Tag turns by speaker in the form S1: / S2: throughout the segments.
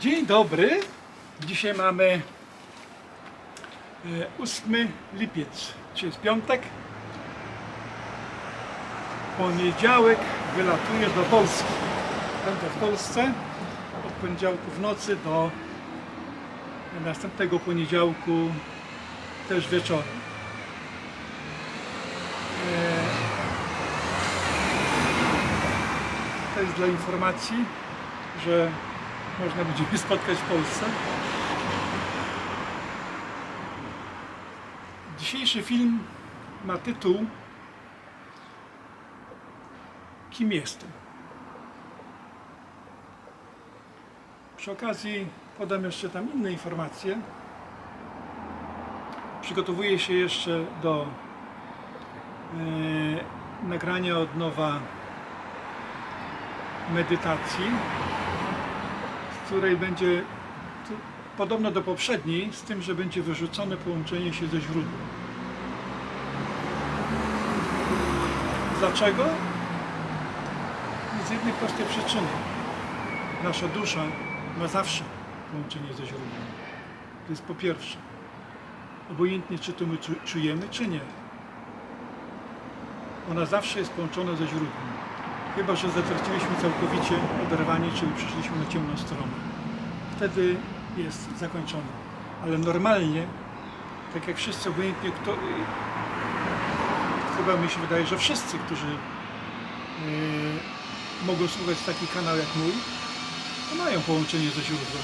S1: Dzień dobry. Dzisiaj mamy y, 8 lipiec, czyli jest piątek. Poniedziałek wylatuję do Polski. Będę w Polsce od poniedziałku w nocy do następnego poniedziałku też wieczorem. E, To jest dla informacji, że można będzie mnie spotkać w Polsce. Dzisiejszy film ma tytuł Kim jestem? Przy okazji podam jeszcze tam inne informacje. Przygotowuję się jeszcze do e, nagrania od nowa medytacji, której będzie podobno do poprzedniej, z tym, że będzie wyrzucone połączenie się ze źródłem. Dlaczego? Z jednej prostej przyczyny. Nasza dusza ma zawsze połączenie ze źródłem. To jest po pierwsze. Obojętnie, czy to my czu- czujemy, czy nie. Ona zawsze jest połączona ze źródłem. Chyba, że zatraciliśmy całkowicie oderwanie, czyli przeszliśmy na ciemną stronę. Wtedy jest zakończone. Ale normalnie, tak jak wszyscy, obojętnie kto... Chyba mi się wydaje, że wszyscy, którzy yy, mogą słuchać taki kanał jak mój, to mają połączenie ze źródłem.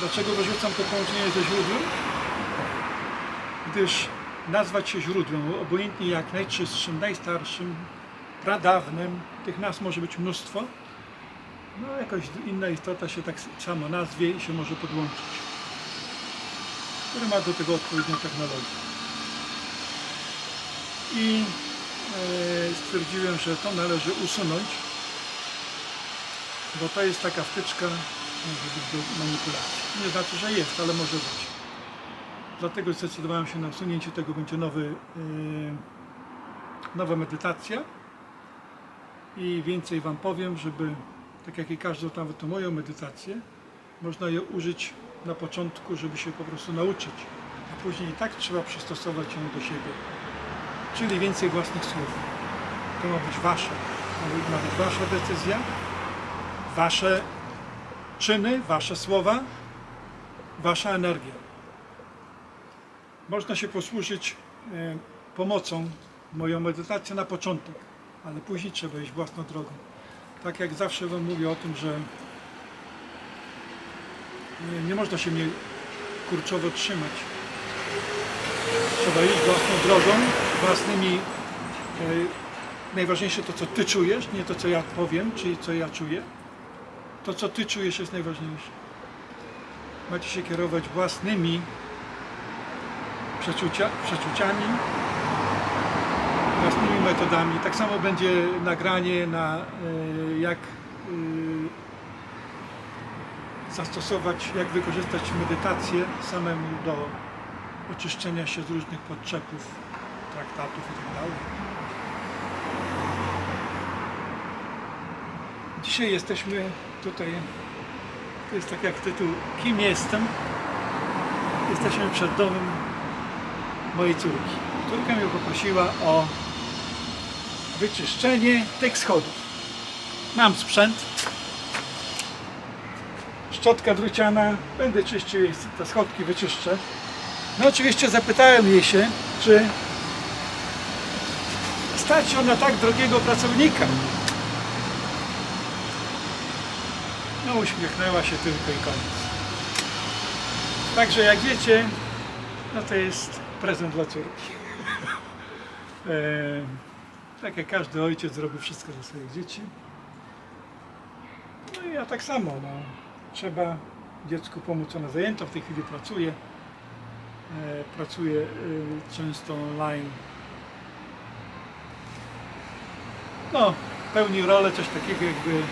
S1: Dlaczego wyrzucam to połączenie ze źródłem? Gdyż nazwać się źródłem, obojętnie jak najczystszym, najstarszym, pradawnym, tych nas może być mnóstwo, no jakaś inna istota się tak samo nazwie i się może podłączyć, który ma do tego odpowiednią technologię. I e, stwierdziłem, że to należy usunąć, bo to jest taka wtyczka, może być do manipulacji. Nie znaczy, że jest, ale może być. Dlatego zdecydowałem się na usunięcie tego, będzie nowy, e, nowa medytacja i więcej Wam powiem, żeby, tak jak i każdą tą moją medytację, można je użyć na początku, żeby się po prostu nauczyć, a później i tak trzeba przystosować ją do siebie. Czyli więcej własnych słów. To ma być Wasze, ma być Wasza decyzja, Wasze czyny, Wasze słowa, Wasza energia. Można się posłużyć e, pomocą moją medytację na początek ale później trzeba iść własną drogą. Tak jak zawsze Wam mówię o tym, że nie, nie można się mnie kurczowo trzymać. Trzeba iść własną drogą, własnymi. E, najważniejsze to, co Ty czujesz, nie to, co ja powiem, czyli co ja czuję. To, co Ty czujesz, jest najważniejsze. Macie się kierować własnymi przeczucia, przeczuciami, własnymi metodami. Tak samo będzie nagranie na e, jak e, zastosować, jak wykorzystać medytację samemu do oczyszczenia się z różnych podczepów, traktatów itd. Dzisiaj jesteśmy tutaj, to jest tak jak tytuł Kim jestem? Jesteśmy przed domem mojej córki. Córka mnie poprosiła o wyczyszczenie tych schodów. Mam sprzęt. Szczotka druciana. Będę czyścił jej te schodki, wyczyszczę. No oczywiście zapytałem jej się, czy stać ją na tak drogiego pracownika. No uśmiechnęła się tylko i koniec. Także jak wiecie, no to jest prezent dla córki. Tak jak każdy ojciec robi wszystko dla swoich dzieci. No i ja tak samo. No. Trzeba dziecku pomóc, ona zajęta, w tej chwili pracuje. E, pracuje e, często online. No, pełni rolę coś takiego jakby e,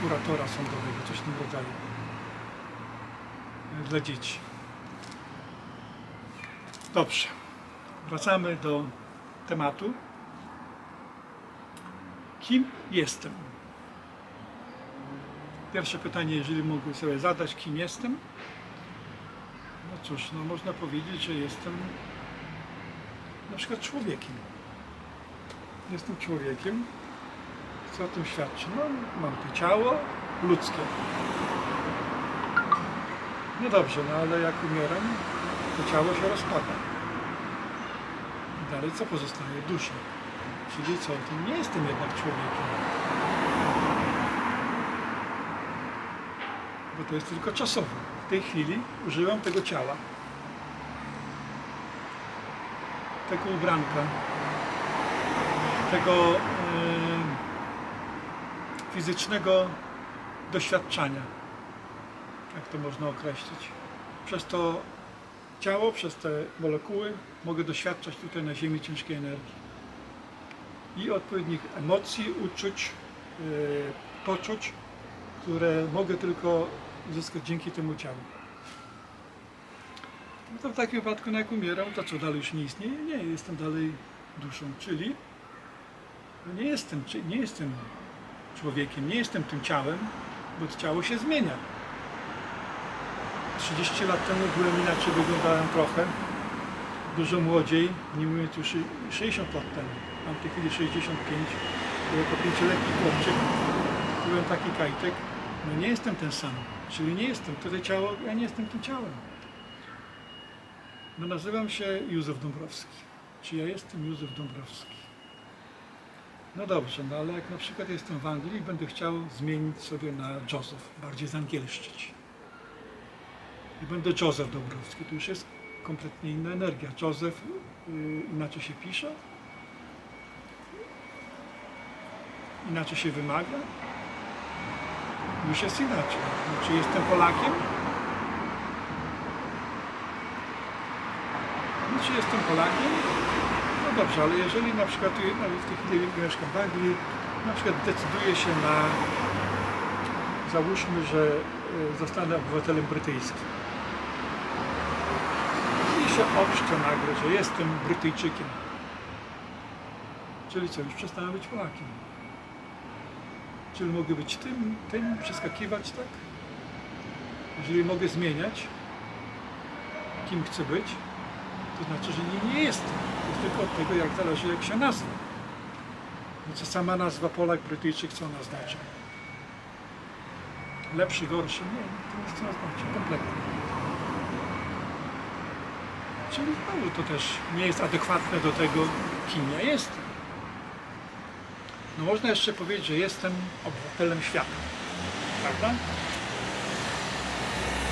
S1: kuratora sądowego, coś w tym rodzaju. E, dla dzieci. Dobrze. Wracamy do tematu. Kim jestem? Pierwsze pytanie, jeżeli mógłbym sobie zadać, kim jestem? No cóż, no można powiedzieć, że jestem na przykład człowiekiem. Jestem człowiekiem. Co o tym świadczy? No, mam to ciało ludzkie. No dobrze, no ale jak umieram, to ciało się rozpada. Dalej co pozostaje? Dusza. Czyli co? To nie jestem jednak człowiekiem. Bo to jest tylko czasowe. W tej chwili użyłem tego ciała. Tego ubranka. Tego e, fizycznego doświadczenia. Jak to można określić? Przez to ciało, przez te molekuły mogę doświadczać tutaj na Ziemi ciężkiej energii i odpowiednich emocji, uczuć, yy, poczuć, które mogę tylko uzyskać dzięki temu ciału. No to w takim wypadku, no jak umieram, to co dalej już nie istnieje? Nie, jestem dalej duszą, czyli nie jestem, nie jestem człowiekiem, nie jestem tym ciałem, bo to ciało się zmienia. 30 lat temu byłem inaczej, wyglądałem trochę, dużo młodziej, nie mówiąc już i 60 lat temu. Mam w tej chwili 65, to jako pięcioletni chłopczyk byłem taki kajtek. No nie jestem ten sam, czyli nie jestem, to ciało, ja nie jestem tym ciałem. No nazywam się Józef Dąbrowski. Czy ja jestem Józef Dąbrowski? No dobrze, no ale jak na przykład jestem w Anglii i będę chciał zmienić sobie na Joseph, bardziej zangielszczyć. I będę Józef Dąbrowski, to już jest kompletnie inna energia. Józef y, inaczej się pisze, inaczej się wymaga, już jest inaczej. Czy jestem Polakiem? Czy jestem Polakiem? No dobrze, ale jeżeli na przykład w tej chwili mieszkam w Anglii, na przykład decyduję się na, załóżmy, że y, zostanę obywatelem brytyjskim. Się obszczę nagle, że jestem Brytyjczykiem. Czyli co, już przestałem być Polakiem. Czyli mogę być tym, tym, przeskakiwać, tak? Jeżeli mogę zmieniać, kim chcę być, to znaczy, że nie, nie jestem. To tylko od tego, jak zależy, jak się nazwa. No co sama nazwa Polak, Brytyjczyk, co ona oznacza? Lepszy, gorszy? Nie, to nic nie oznacza, kompletnie. Czyli znowu to też nie jest adekwatne do tego, kim ja jestem. No można jeszcze powiedzieć, że jestem obywatelem świata. Prawda?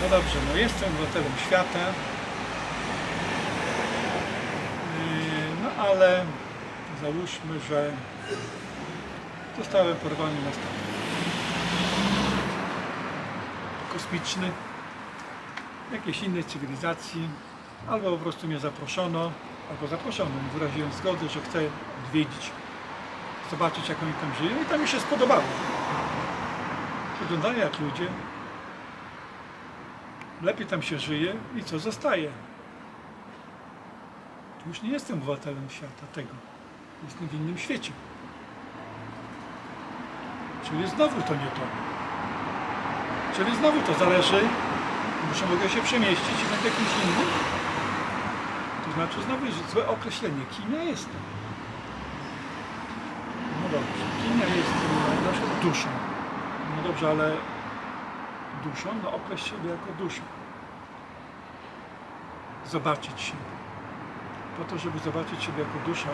S1: No dobrze, no jestem obywatelem świata. Yy, No ale załóżmy, że zostałem porwany na statek kosmiczny jakiejś innej cywilizacji, albo po prostu mnie zaproszono, albo zaproszono, wyraziłem zgodę, że chcę odwiedzić zobaczyć jak oni tam żyją i tam mi się spodobało. Wyglądają jak ludzie. Lepiej tam się żyje i co zostaje. Już nie jestem obywatelem świata tego. Jestem w innym świecie. Czyli znowu to nie to. Czyli znowu to zależy, muszę mogę się przemieścić i będę kimś innym. To znaczy znowu jest złe określenie, kim ja jestem. No dobrze, kim ja jestem na przykład duszą. No dobrze, ale duszą, no określ siebie jako duszą. Zobaczyć siebie. Po to, żeby zobaczyć siebie jako duszą,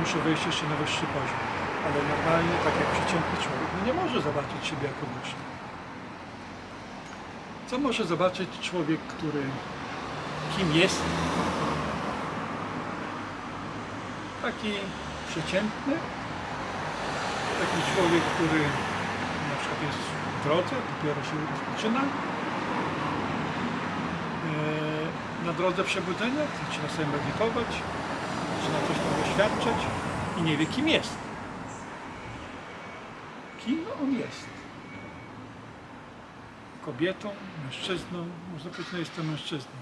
S1: muszę wejść jeszcze na wyższy poziom. Ale normalnie, tak jak przeciętny człowiek, no nie może zobaczyć siebie jako duszą. Co może zobaczyć człowiek, który kim jest? Taki przeciętny, taki człowiek, który na przykład jest w drodze, dopiero się rozpoczyna, e, na drodze przebudzenia, zaczyna sobie medytować, zaczyna coś tam doświadczać i nie wie kim jest. Kim on jest? Kobietą, mężczyzną, można powiedzieć, no jestem mężczyzną.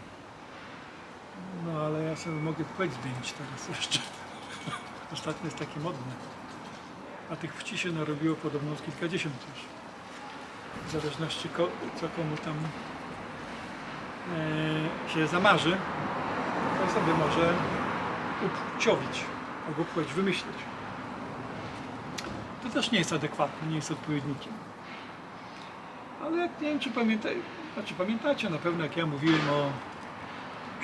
S1: No ale ja sobie mogę płeć zmienić teraz jeszcze. Ostatnio jest takie modne. a tych wci się narobiło podobno z kilkadziesiąt już. W zależności ko- co komu tam e, się zamarzy, to sobie może upciowić albo płeć wymyślić. To też nie jest adekwatne, nie jest odpowiednikiem. Ale nie wiem, czy pamiętaj, znaczy pamiętacie na pewno, jak ja mówiłem o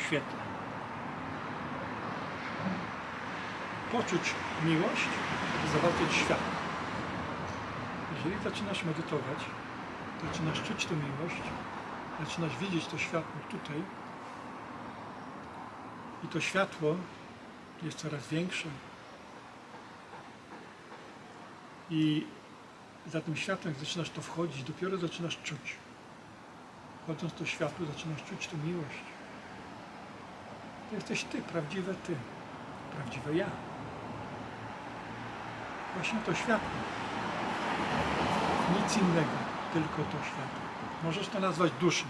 S1: świetle. Poczuć miłość, zobaczyć świat. Jeżeli zaczynasz medytować, zaczynasz czuć tę miłość, zaczynasz widzieć to światło tutaj i to światło jest coraz większe. I za tym światłem, jak zaczynasz to wchodzić, dopiero zaczynasz czuć. Wchodząc to światło, zaczynasz czuć tę miłość. To jesteś ty, prawdziwe ty, prawdziwe ja. Właśnie to światło. Nic innego, tylko to światło. Możesz to nazwać duszą.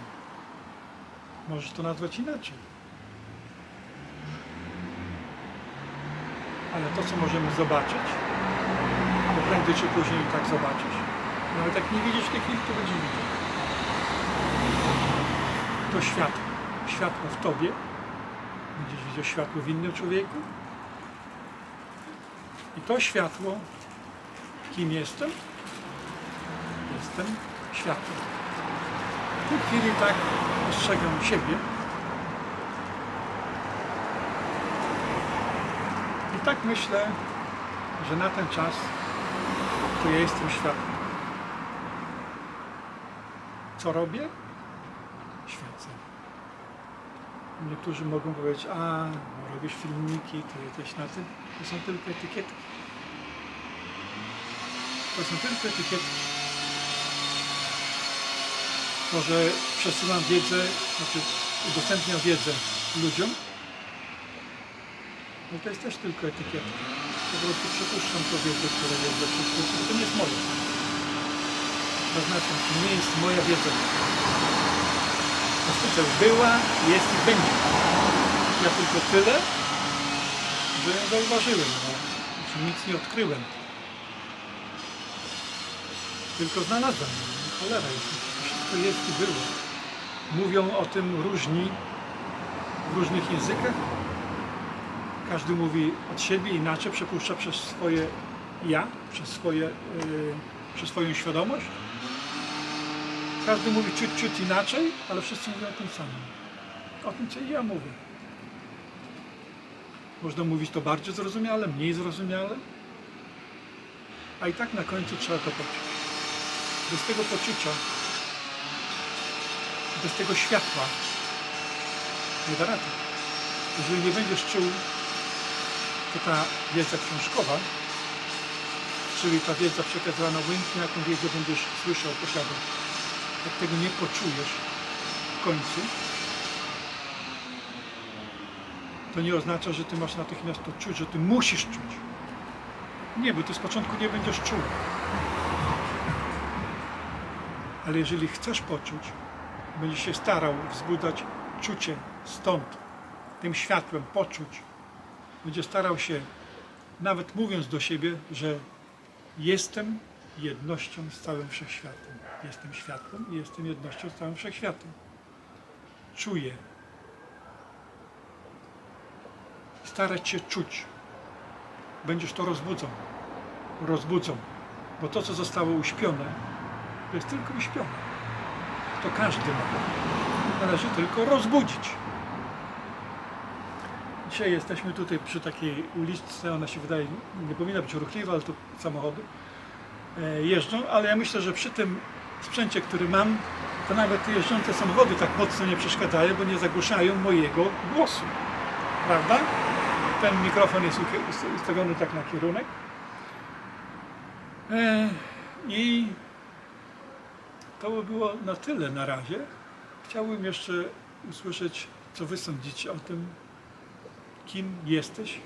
S1: Możesz to nazwać inaczej. Ale to, co możemy zobaczyć, to prędzej czy później tak zobaczysz. Nawet jak nie widzisz tej chwili, to będzie widział. To światło. Światło w tobie. Będziesz widział światło w innym człowieku. I to światło, kim jestem? Jestem światłem. W tej chwili tak postrzegam siebie. I tak myślę, że na ten czas to ja jestem światłem. Co robię? Świecę. Niektórzy mogą powiedzieć, a robisz filmiki, to jesteś na tym. To są tylko etykietki. To są tylko etykietki. To, że przesyłam wiedzę, znaczy udostępniam wiedzę ludziom, no to jest też tylko etykietka. Po prostu przepuszczam to wiedzę, która jest we wszechświecie. To nie jest moje. Zaznaczam, to nie jest moja wiedza. Już była, jest i będzie. Ja tylko tyle, że zauważyłem. No. Nic nie odkryłem. Tylko znalazłem. Cholera, wszystko jest i było. Mówią o tym różni w różnych językach. Każdy mówi od siebie inaczej, przepuszcza przez swoje ja, przez, swoje, yy, przez swoją świadomość. Każdy mówi ciut, ciut inaczej, ale wszyscy mówią o tym samym. O tym, co ja mówię. Można mówić to bardziej zrozumiale, mniej zrozumiale, a i tak na końcu trzeba to poczuć. Bez tego poczucia, bez tego światła nie da rady. Jeżeli nie będziesz czuł, to ta wiedza książkowa, czyli ta wiedza przekazywana obojętnie, jaką wiedzę będziesz słyszał, posiadał, jak tego nie poczujesz w końcu, to nie oznacza, że ty masz natychmiast to czuć, że ty musisz czuć. Nie, bo ty z początku nie będziesz czuł. Ale jeżeli chcesz poczuć, będziesz się starał wzbudzać czucie stąd, tym światłem poczuć, będzie starał się, nawet mówiąc do siebie, że jestem jednością z całym wszechświatem. Jestem światłem i jestem jednością z całym wszechświatem. Czuję. Starać się czuć. Będziesz to rozbudzą. Rozbudzą. Bo to, co zostało uśpione, to jest tylko uśpione. To każdy ma. Należy tylko rozbudzić. Dzisiaj jesteśmy tutaj przy takiej uliczce, ona się wydaje, nie powinna być ruchliwa, ale to samochody e, jeżdżą, ale ja myślę, że przy tym sprzęcie, który mam, to nawet jeżdżące samochody tak mocno nie przeszkadzają, bo nie zagłuszają mojego głosu. Prawda? Ten mikrofon jest ustawiony tak na kierunek. E, I to by było na tyle na razie. Chciałbym jeszcze usłyszeć, co Wy sądzicie o tym, kim jesteś,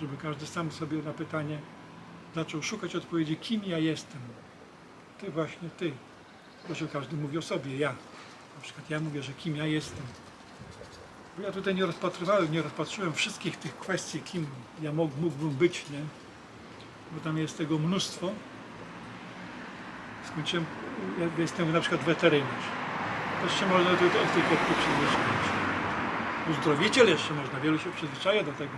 S1: żeby każdy sam sobie na pytanie zaczął szukać odpowiedzi, kim ja jestem. Ty właśnie, ty. Proszę, każdy mówi o sobie, ja. Na przykład ja mówię, że kim ja jestem. Bo ja tutaj nie rozpatrywałem, nie rozpatrzyłem wszystkich tych kwestii, kim ja mógł, mógłbym być, nie? bo tam jest tego mnóstwo. Skończyłem, jestem na przykład weterynarz. Jeszcze można do, do etyketki przyzwyczaić. Uzdrowiciel jeszcze można, wielu się przyzwyczaja do tego.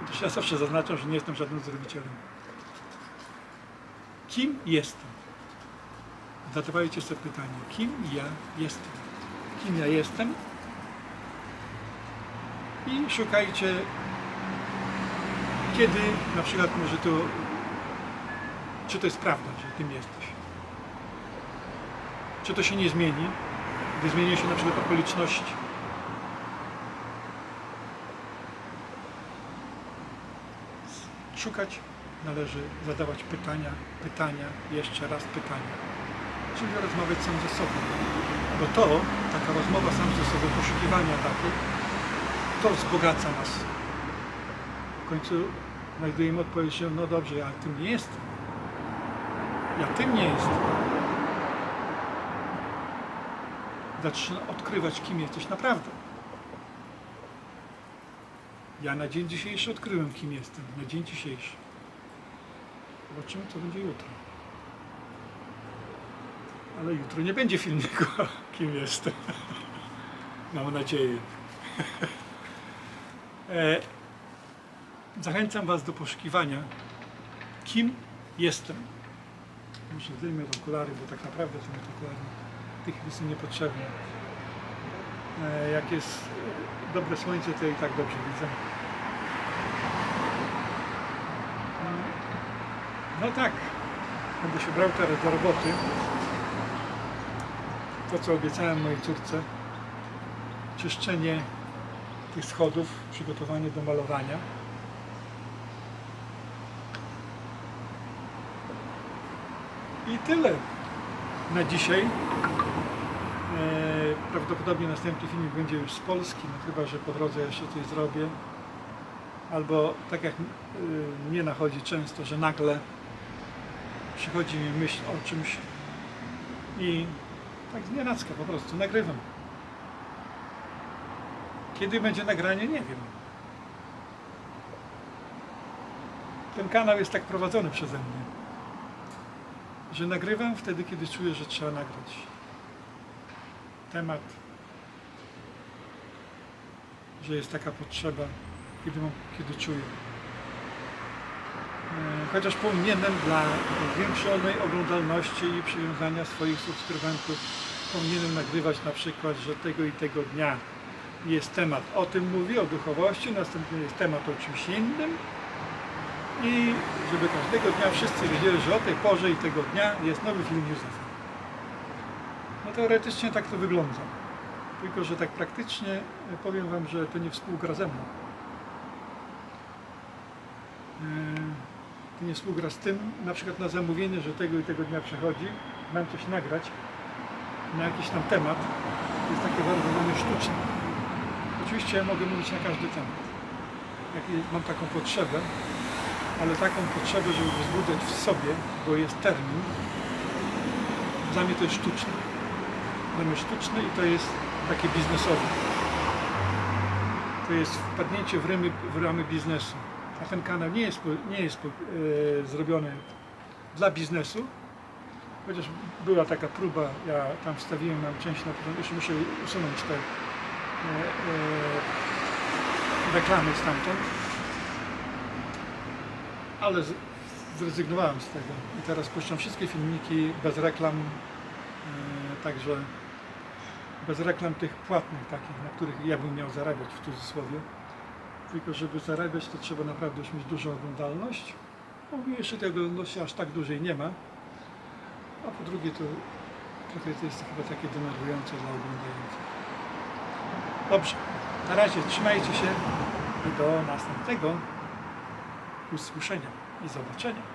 S1: Chociaż ja zawsze zaznaczam, że nie jestem żadnym uzdrowicielem. Kim jestem? Zadawajcie sobie pytanie, kim ja jestem? Kim ja jestem? I szukajcie, kiedy na przykład może to, czy to jest prawda, że tym jesteś. Czy to się nie zmieni, gdy zmienią się na przykład okoliczności. Szukać należy zadawać pytania, pytania, jeszcze raz pytania. Czyli rozmawiać sam ze sobą. Bo to, taka rozmowa sam ze sobą, poszukiwania takiej, to wzbogaca nas. W końcu znajdujemy odpowiedź, że no dobrze, ja tym nie jestem. Ja tym nie jestem. Zaczyna odkrywać, kim jesteś naprawdę. Ja na dzień dzisiejszy odkryłem, kim jestem. Na dzień dzisiejszy. Zobaczymy, co będzie jutro. Ale jutro nie będzie filmiku, kim jestem. Mam nadzieję. E, Zachęcam Was do poszukiwania, kim jestem. Muszę zdejmę okulary, bo tak naprawdę są okulary w tej chwili są niepotrzebne. E, Jak jest e, dobre słońce, to i tak dobrze widzę. No tak, będę się brał teraz do roboty. To, co obiecałem mojej córce, czyszczenie tych schodów, przygotowanie do malowania. I tyle na dzisiaj. E, prawdopodobnie następny filmik będzie już z Polski, no chyba, że po drodze jeszcze coś zrobię. Albo tak jak y, mnie nachodzi często, że nagle przychodzi mi myśl o czymś i tak z nienacka po prostu nagrywam. Kiedy będzie nagranie, nie wiem. Ten kanał jest tak prowadzony przeze mnie, że nagrywam wtedy, kiedy czuję, że trzeba nagrać. Temat, że jest taka potrzeba, kiedy, kiedy czuję. E, Chociaż powinienem dla zwiększonej oglądalności i przywiązania swoich subskrybentów powinienem nagrywać na przykład, że tego i tego dnia jest temat o tym mówi, o duchowości, następnie jest temat o czymś innym i żeby każdego dnia wszyscy wiedzieli, że o tej porze i tego dnia jest nowy film Józefa. Teoretycznie tak to wygląda. Tylko, że tak praktycznie e, powiem Wam, że to nie współgra ze mną. E, To nie współgra z tym, na przykład na zamówienie, że tego i tego dnia przychodzi, mam coś nagrać na jakiś tam temat. To jest takie bardzo sztuczne. Oczywiście ja mogę mówić na każdy temat. Jak mam taką potrzebę, ale taką potrzebę, żeby wzbudzać w sobie, bo jest termin, dla mnie to jest sztuczne. Sztuczne i to jest takie biznesowe. To jest wpadnięcie w ramy, w ramy biznesu. A ten kanał nie jest, nie jest e, zrobiony dla biznesu, chociaż była taka próba, ja tam wstawiłem nam część na początku, jeszcze muszę usunąć te e, e, reklamy stamtąd, ale z, zrezygnowałem z tego i teraz puszczam wszystkie filmiki bez reklam, e, także bez reklam tych płatnych takich, na których ja bym miał zarabiać w cudzysłowie. Tylko żeby zarabiać, to trzeba naprawdę już mieć dużą oglądalność. No, jeszcze tej oglądalności aż tak dużej nie ma. A po drugie to trochę to jest chyba takie denerwujące dla oglądających. Dobrze, na razie trzymajcie się i do następnego usłyszenia i zobaczenia.